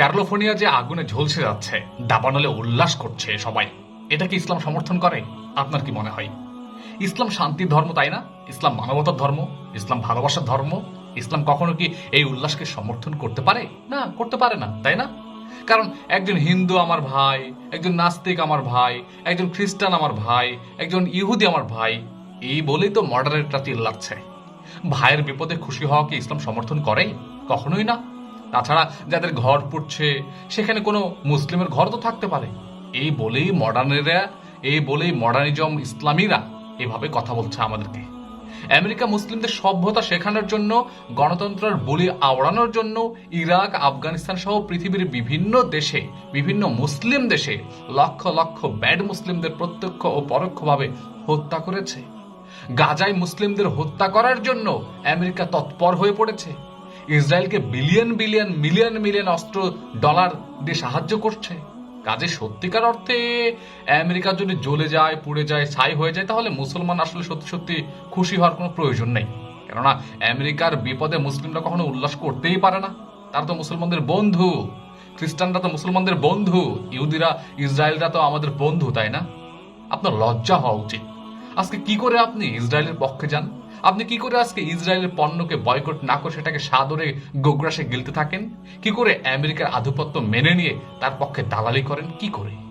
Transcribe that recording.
ক্যারলোফোনিয়া যে আগুনে ঝলসে যাচ্ছে, দাবানলে উল্লাস করছে সবাই, এটা কি ইসলাম সমর্থন করে? আপনার কি মনে হয়? ইসলাম শান্তির ধর্ম তাই না? ইসলাম মানবতার ধর্ম? ইসলাম ভালোবাসার ধর্ম? ইসলাম কখনো কি এই উল্লাসকে সমর্থন করতে পারে? না, করতে পারে না, তাই না? কারণ একজন হিন্দু আমার ভাই, একজন নাস্তিক আমার ভাই, একজন খ্রিস্টান আমার ভাই, একজন ইহুদি আমার ভাই, এই বলেই তো মডারেটটা চিল্লাচ্ছে। ভাইয়ের বিপদে খুশি হওয়া কি ইসলাম সমর্থন করে কখনোই না। তাছাড়া যাদের ঘর পুড়ছে, সেখানে কোনো মুসলিমের ঘর তো থাকতে পারে। এই বলেই মডার্নেরা, এই বলেই মডার্নিজম ইসলামীরা এভাবে কথা বলছে আমাদেরকে। আমেরিকা মুসলিমদের সভ্যতা শেখানোর জন্য, গণতন্ত্রের বলি আওড়ানোর জন্য, ইরাক, আফগানিস্তান সহ পৃথিবীর বিভিন্ন দেশে, বিভিন্ন মুসলিম দেশে লক্ষ লক্ষ ব্যাড মুসলিমদের প্রত্যক্ষ ও পরোক্ষভাবে হত্যা করেছে। গাজায় মুসলিমদের হত্যা করার জন্য আমেরিকা তৎপর হয়ে পড়েছে। ইসরায়েলকে বিলিয়ন বিলিয়ন, মিলিয়ন মিলিয়ন অস্ত্র, ডলার দিয়ে সাহায্য করছে। কাজে সত্যিকার অর্থে আমেরিকা যদি জ্বলে যায়, পুড়ে যায়, ছাই হয়ে যায়, তাহলে মুসলমান আসলে সত্যি সত্যি খুশি হওয়ার কোনো প্রয়োজন নেই। কেননা আমেরিকার বিপদে মুসলিমরা কখনো উল্লাস করতেই পারে না। তারা তো মুসলমানদের বন্ধু। খ্রিস্টানরা তো মুসলমানদের বন্ধু। ইহুদিরা, ইসরায়েলরা তো আমাদের বন্ধু, তাই না? আপনার লজ্জা হওয়া উচিত। আজকে কি করে আপনি ইসরায়েলের পক্ষে যান? আপনি কি করে আজকে ইসরায়েলের পণ্যকে বয়কট না করে সেটাকে সাদরে গোগ্রাসে গিলতে থাকেন? কি করে আমেরিকার আধিপত্য মেনে নিয়ে তার পক্ষে দালালি করেন? কি করে?